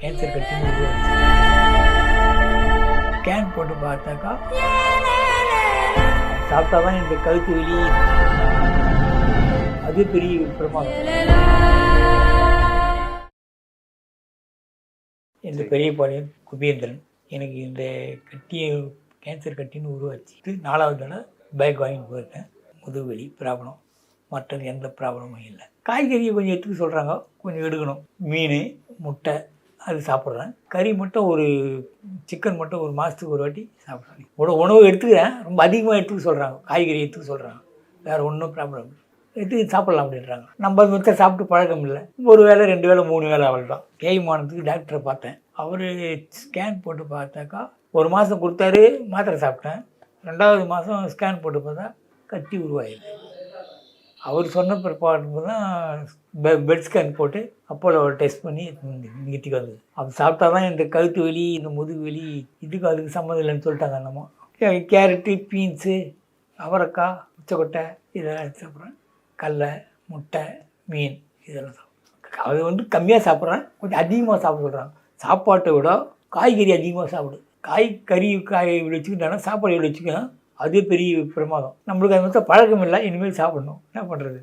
Cancer கட்டின்னு உருவாச்சு scan போட்டு பார்த்தாக்கா சாப்பிட்டா தான் இந்த கழுத்து வலி அது பெரிய பிரமாதம். இந்த பெரிய பாளையம் குபேந்திரன் எனக்கு இந்த கட்டியை கேன்சர் கட்டின்னு உருவாச்சு. நாலாவது தடவை பேக் வாங்கிட்டு போயிருக்கேன். முதுகுவலி ப்ராப்ளம் மற்றது எந்த ப்ராப்ளமும் இல்லை. காய்கறியை கொஞ்சம் எடுத்துக்க சொல்கிறாங்க கொஞ்சம் எடுக்கணும். மீன் முட்டை அது சாப்பிட்றேன். கறி மட்டும் ஒரு சிக்கன் மட்டும் ஒரு மாதத்துக்கு ஒரு வாட்டி சாப்பிட்றேன். உணவு உணவு எடுத்துக்கிறேன். ரொம்ப அதிகமாக எடுத்துக்க சொல்கிறாங்க காய்கறி எடுத்துக்க சொல்கிறாங்க வேறு ஒன்றும் ப்ராப்ளம் இல்லை. எடுத்து சாப்பிட்லாம் அப்படின்றாங்க. நம்ம அது மொத்தம் சாப்பிட்டு பழக்கம் இல்லை. ஒரு வேளை ரெண்டு வேளை மூணு வேளை அவள் தான் தேய்மானத்துக்கு டாக்டரை பார்த்தேன். அவர் ஸ்கேன் போட்டு பார்த்தாக்கா ஒரு மாதம் கொடுத்தாரு மாத்திரை சாப்பிட்டேன். ரெண்டாவது மாதம் ஸ்கேன் போட்டு பார்த்தா கட்டி உருவாயிடுது அவர் சொன்ன பிற்பாடு தான் பெ பெட் ஸ்கேன் போட்டு அப்போலோ டெஸ்ட் பண்ணி நிறுத்திக்கு வந்தது அது சாப்பிட்டா தான் இந்த கழுத்து வலி இந்த முதுகு வலி இதுக்கு அதுக்கு சம்மந்தம் இல்லைன்னு சொல்லிட்டாங்க நம்ம கே- கேரட்டு பீன்ஸு அவரைக்காய் உச்சக்கொட்டை இதெல்லாம் சாப்பிட்றேன். கடலை முட்டை மீன் இதெல்லாம் சாப்பிட்றேன். அது வந்து கம்மியாக சாப்பிட்றேன். கொஞ்சம் அதிகமாக சாப்பிட சொல்கிறாங்க சாப்பாட்டை விட காய்கறி அதிகமாக சாப்பிடு. காய் கறி காய் இப்படி வச்சுக்கிட்டாங்கன்னா சாப்பாடு இப்படி வச்சுக்கலாம். அது பெரிய பிரமாதம். நம்மளுக்கு அது மட்டும் பழக்கம் இல்லை இனிமேல் சாப்பிடணும். என்ன பண்ணுறது